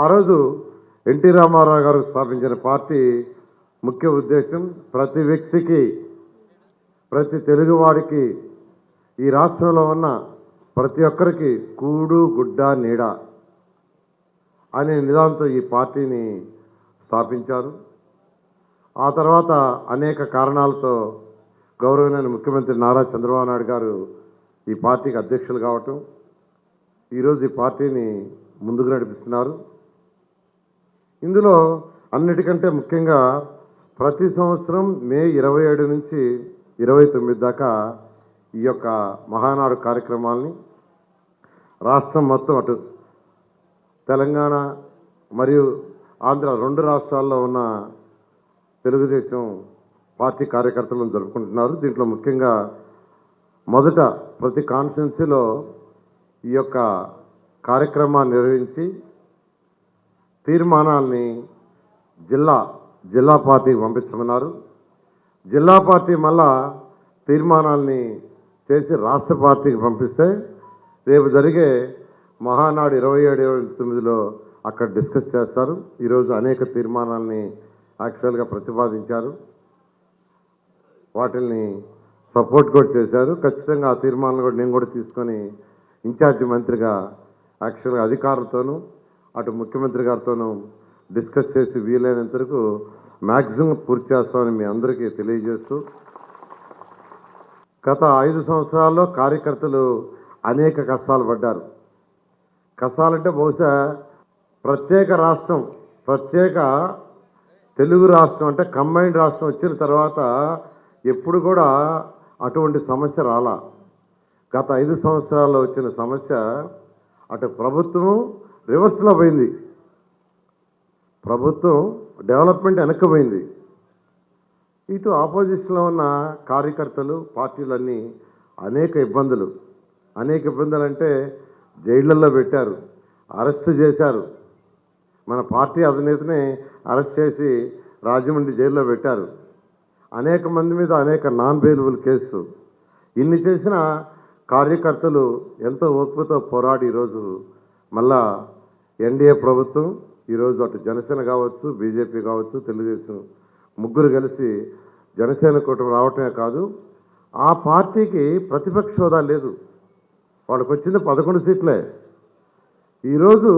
ఆ రోజు ఎన్టీ రామారావు గారు స్థాపించిన పార్టీ ముఖ్య ఉద్దేశం ప్రతి వ్యక్తికి ప్రతి తెలుగువాడికి ఈ రాష్ట్రంలో ఉన్న ప్రతి ఒక్కరికి కూడు గుడ్డ నీడ అనే నిదానంతో ఈ పార్టీని స్థాపించారు. ఆ తర్వాత అనేక కారణాలతో గౌరవనీయ ముఖ్యమంత్రి నారా చంద్రబాబు నాయుడు గారు ఈ పార్టీకి అధ్యక్షులు కావటం ఈరోజు ఈ పార్టీని ముందుకు నడిపిస్తున్నారు. ఇందులో అన్నిటికంటే ముఖ్యంగా ప్రతి సంవత్సరం మే ఇరవై ఏడు నుంచి ఇరవై తొమ్మిది దాకా ఈ యొక్క మహానాడు కార్యక్రమాల్ని రాష్ట్రం మొత్తం అటు తెలంగాణ మరియు ఆంధ్ర రెండు రాష్ట్రాల్లో ఉన్న తెలుగుదేశం పార్టీ కార్యకర్తలను జరుపుకుంటున్నారు. దీంట్లో ముఖ్యంగా మొదట ప్రతి కాన్ఫరెన్సీలో ఈ యొక్క కార్యక్రమాన్ని నిర్వహించి తీర్మానాల్ని జిల్లా జిల్లా పార్టీకి పంపించమన్నారు జిల్లా పార్టీ మళ్ళా తీర్మానాల్ని చేసి రాష్ట్ర పార్టీకి పంపిస్తే రేపు జరిగే మహానాడు ఇరవై ఏడు ఇరవై తొమ్మిదిలో అక్కడ డిస్కస్ చేస్తారు. ఈరోజు అనేక తీర్మానాల్ని యాక్చువల్గా ప్రతిపాదించారు. వాటిల్ని సపోర్ట్ కూడా చేశారు. ఖచ్చితంగా ఆ తీర్మానాలు కూడా నేను కూడా తీసుకొని ఇన్ఛార్జి మంత్రిగా యాక్చువల్గా అధికారులతోనూ అటు ముఖ్యమంత్రి గారితోనూ డిస్కస్ చేసి వీలైనంత వరకు మ్యాక్సిమం పూర్తి చేస్తామని మీ అందరికీ తెలియజేస్తూ గత ఐదు సంవత్సరాల్లో కార్యకర్తలు అనేక కష్టాలు పడ్డారు. కష్టాలంటే బహుశా ప్రత్యేక రాష్ట్రం ప్రత్యేక తెలుగు రాష్ట్రం అంటే కంబైన్డ్ రాష్ట్రం వచ్చిన తర్వాత ఎప్పుడు కూడా అటువంటి సమస్య రాలా. గత ఐదు సంవత్సరాల్లో వచ్చిన సమస్య అటు ప్రభుత్వం రివర్స్లో పోయింది. ప్రభుత్వం డెవలప్మెంట్ వెనక్కిపోయింది ఇటు ఆపోజిషన్లో ఉన్న కార్యకర్తలు పార్టీలన్నీ అనేక ఇబ్బందులు. అనేక ఇబ్బందులు అంటే జైళ్ళల్లో పెట్టారు అరెస్ట్ చేశారు. మన పార్టీ అధినేతని అరెస్ట్ చేసి రాజమండ్రి జైల్లో పెట్టారు. అనేక మంది మీద అనేక నాన్ బెయిలబుల్ కేసు ఇన్ని చేసిన కార్యకర్తలు ఎంతో ఓపికతో పోరాడి ఈరోజు మళ్ళా ఎన్డీఏ ప్రభుత్వం ఈరోజు అటు జనసేన కావచ్చు బీజేపీ కావచ్చు తెలుగుదేశం ముగ్గురు కలిసి జనసేన కూటమి రావటమే కాదు ఆ పార్టీకి ప్రతిపక్ష హోదా లేదు. వాళ్ళకి వచ్చింది పదకొండు సీట్లే. ఈరోజు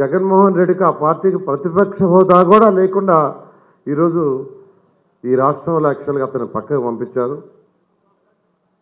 జగన్మోహన్ రెడ్డికి ఆ పార్టీకి ప్రతిపక్ష హోదా కూడా లేకుండా ఈరోజు ఈ రాష్ట్రంలో యాక్చువల్గా అతను పక్కకు పంపించారు.